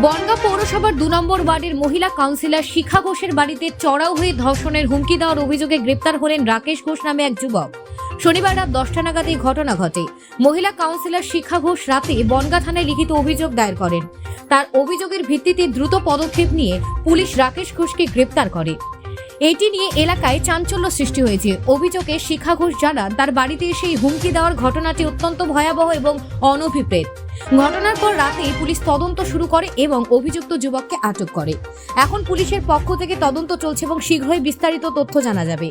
বনগাঁ পৌরসভার দু নম্বর ওয়ার্ডের মহিলা কাউন্সিলর শিখা ঘোষের বাড়িতে চড়াও হয়ে ধর্ষণের হুমকি দেওয়ার অভিযোগে গ্রেপ্তার হলেন রাকেশ ঘোষ নামে এক যুবক। শনিবার রাত দশটা নাগাদ এই ঘটনা ঘটে। মহিলা কাউন্সিলর শিখা ঘোষ রাতে বনগাঁ থানায় লিখিত অভিযোগ দায়ের করেন। তার অভিযোগের ভিত্তিতে দ্রুত পদক্ষেপ নিয়ে পুলিশ রাকেশ ঘোষকে গ্রেপ্তার করে। এটি নিয়ে এলাকায় চাঞ্চল্য সৃষ্টি হয়েছে। অভিযোগে শিখা ঘোষ জানান, তার বাড়িতে এসে হুমকি দেওয়ার ঘটনাটি অত্যন্ত ভয়াবহ এবং অনভিপ্রেত। ঘটনার পর রাতে পুলিশ তদন্ত শুরু করে এবং অভিযুক্ত যুবককে আটক করে। এখন পুলিশের পক্ষ থেকে তদন্ত চলছে এবং শীঘ্রই বিস্তারিত তথ্য জানা যাবে।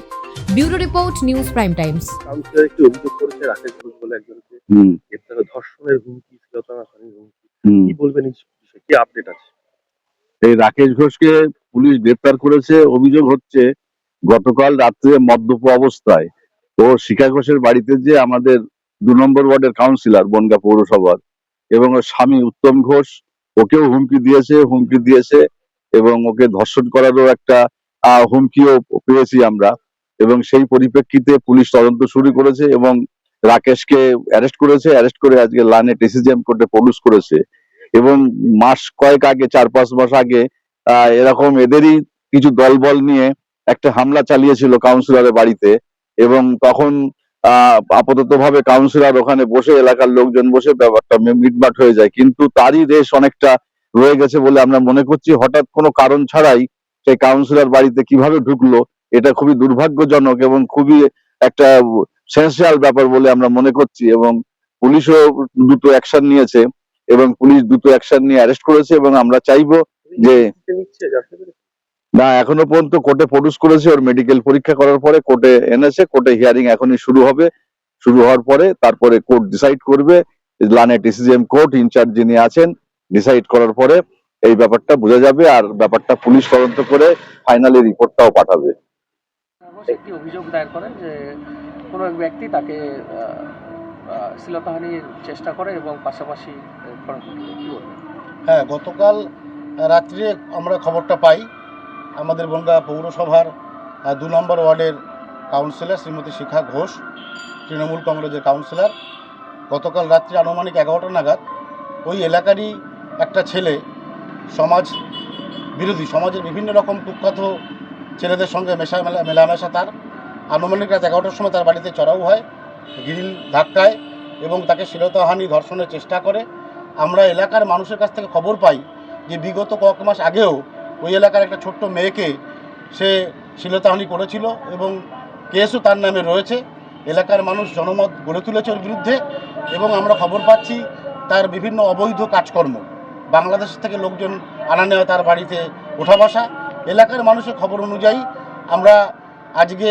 Bureau report news prime times. একটি অভিযোগ করেছে রাকেশ ঘোষ বলে একজনকে। গ্রেপ্তার ধর্ষণের হুমকি শ্লীলতাহানির হুমকি। কি বলবেন এই বিষয়ে? কি আপডেট আছে? এই রাকেশ ঘোষকে পুলিশ গ্রেপ্তার করেছে। অভিযোগ হচ্ছে গতকাল রাত্রে মদ্যপ অবস্থায় ও শিখা ঘোষের বাড়িতে যে আমাদের দু নম্বর ওয়ার্ডের কাউন্সিলর বনগা পৌরসভার এবং ওর স্বামী উত্তম ঘোষ ওকেও হুমকি দিয়েছে হুমকি দিয়েছে এবং ওকে ধর্ষণ করারও একটা হুমকিও পেয়েছি আমরা। এবং সেই পরিপ্রেক্ষিতে পুলিশ তদন্ত শুরু করেছে এবং রাকেশকে অ্যারেস্ট করেছে। অ্যারেস্ট করে আজকে লানে টিসিজিএম কোর্টে প্রডিউস করেছে। এবং মাস কয়েক আগে, চার পাঁচ মাস আগে এরকম এদেরই কিছু দলবল নিয়ে একটা হামলা চালিয়েছিল কাউন্সিলরের বাড়িতে এবং তখন আপাতত ভাবে কাউন্সিলর ওখানে বসে, এলাকার লোকজন বসে ব্যাপারটা মিটমাট হয়ে যায়। কিন্তু তারই রেশ অনেকটা রয়ে গেছে বলে আমরা মনে করছি। হঠাৎ কোনো কারণ ছাড়াই সেই কাউন্সিলর বাড়িতে কীভাবে ঢুকলো, এটা খুবই দুর্ভাগ্যজনক এবং খুবই একটা সেন্সিয়াল ব্যাপার বলে আমরা মনে করছি এবং পুলিশও দুটো অ্যাকশন নিয়েছে এবং পুলিশ দুটো অ্যাকশন নিয়ে অ্যারেস্ট করেছে এবং আমরা চাইব যে- না এখনও পর্যন্ত কোর্টে প্রডিউস করেছে ওর মেডিকেল পরীক্ষা করার পরে কোর্টে এনেছে কোর্টে হিয়ারিং এখনই শুরু হবে। শুরু হওয়ার পরে তারপরে কোর্ট ডিসাইড করবে লানে টিসিজিএম কোর্ট ইনচার্জ যিনি আছেন ডিসাইড করার পরে এই ব্যাপারটা বোঝা যাবে আর ব্যাপারটা পুলিশ তদন্ত করে ফাইনালি রিপোর্টটাও পাঠাবে। একটি অভিযোগ দায়ের করেন যে কোনো এক ব্যক্তি তাকে শ্লীলতাহানির চেষ্টা করে এবং পাশাপাশি হ্যাঁ গতকাল রাত্রে আমরা খবরটা পাই আমাদের বনগা পৌরসভার দু নম্বর ওয়ার্ডের কাউন্সিলর শ্রীমতী শিখা ঘোষ, তৃণমূল কংগ্রেসের কাউন্সিলর গতকাল রাত্রি আনুমানিক এগারোটা নাগাদ ওই এলাকারই একটা ছেলে সমাজ বিরোধী, সমাজের বিভিন্ন রকম কুখ্যাত ছেলেদের সঙ্গে মেশা মেলা, মেলামেশা তার। আনুমানিক রাত এগারোটার সময় তার বাড়িতে চড়াও হয়, গ্রিল ধাক্কায় এবং তাকে শ্লীলতাহানি ধর্ষণের চেষ্টা করে। আমরা এলাকার মানুষের কাছ থেকে খবর পাই যে বিগত কয়েক মাস আগেও ওই এলাকার একটা ছোট্ট মেয়েকে সে শ্লীলতাহানি করেছিল এবং কেসও তার নামে রয়েছে। এলাকার মানুষ জনমত গড়ে তুলেছে ওর বিরুদ্ধে এবং আমরা খবর পাচ্ছি তার বিভিন্ন অবৈধ কাজকর্ম। বাংলাদেশ থেকে লোকজন আনা নেওয়া তার বাড়িতে ওঠা বসা। এলাকার মানুষের খবর অনুযায়ী আমরা আজকে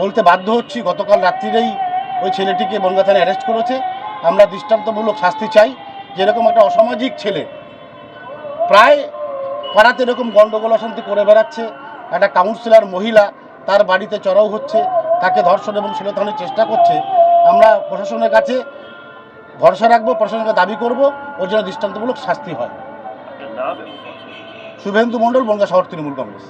বলতে বাধ্য হচ্ছি, গতকাল রাত্রিরেই ওই ছেলেটিকে বনগা থানায় অ্যারেস্ট করেছে। আমরা দৃষ্টান্তমূলক শাস্তি চাই। যেরকম একটা অসামাজিক ছেলে, প্রায় পাড়াতে এরকম গণ্ডগোল অশান্তি করে বেড়াচ্ছে? একটা কাউন্সিলর মহিলা তার বাড়িতে চড়াও হচ্ছে তাকে ধর্ষণ এবং শিলতানের চেষ্টা করছে। আমরা প্রশাসনের কাছে ভরসা রাখব প্রশাসনকে দাবি করব ওর জন্য দৃষ্টান্তমূলক শাস্তি হয়। শুভেন্দু মণ্ডল বঙ্গা শহর তৃণমূল কংগ্রেস।